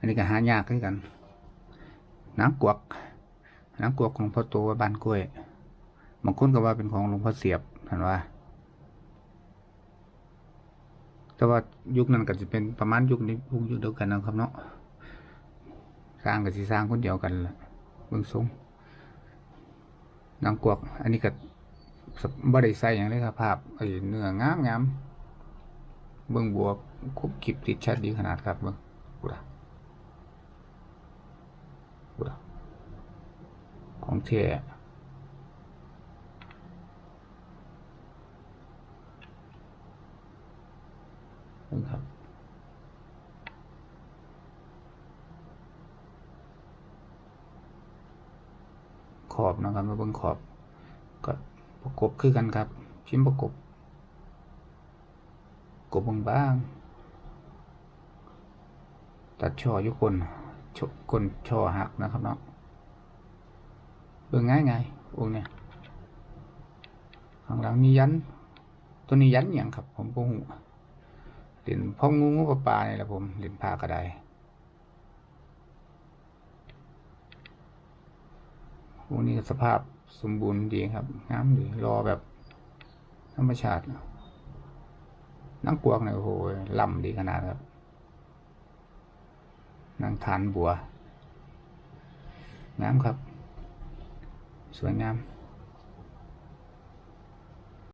อันนี้ก็หายากคือกันหนังกวักหนังกวักของพ่อโตวัดบ้านกล้วยบางคนก็ว่าเป็นของหลวงพ่อเสียบท่านว่า แต่ว่ายุคนั้นก็จะเป็นประมาณยุคนี้ยุคยุคเดียวกันนะครับเนาะสร้างก็สิสร้างคนเดียวกันละเบื้องสูงหนังกวักอันนี้ก็บ่ได้ใส่อย่างเลยครับภาพไอ้เนื้องามงามเบื้องบวกคุบคลิปติดชัดดีขนาดครับเบื้องกูละกูละ ของเท่เบิ่งครับขอบนะครับมาเบิ่งขอบก็ประกบคือกันครับ พิมพ์ประกบกบบางๆตัดช่ออยุคน กลช่อหักนะครับเนาะเบิ่งง่ายไงองค์เนี่ยข้างหลังมียัน ตัวนี้ยันอย่างครับ ผมก็หูเหรียญพ่องูงูปลาปลาเนี่ยแหละผมเหรียญพากระไดองค์นี้สภาพสมบูรณ์ดีครับงามดีรอแบบธรรมชาตินังกวกเนี่ยโอ้โหล่ำดีขนาดครับ นางฐานบัวงามครับ สวยงาม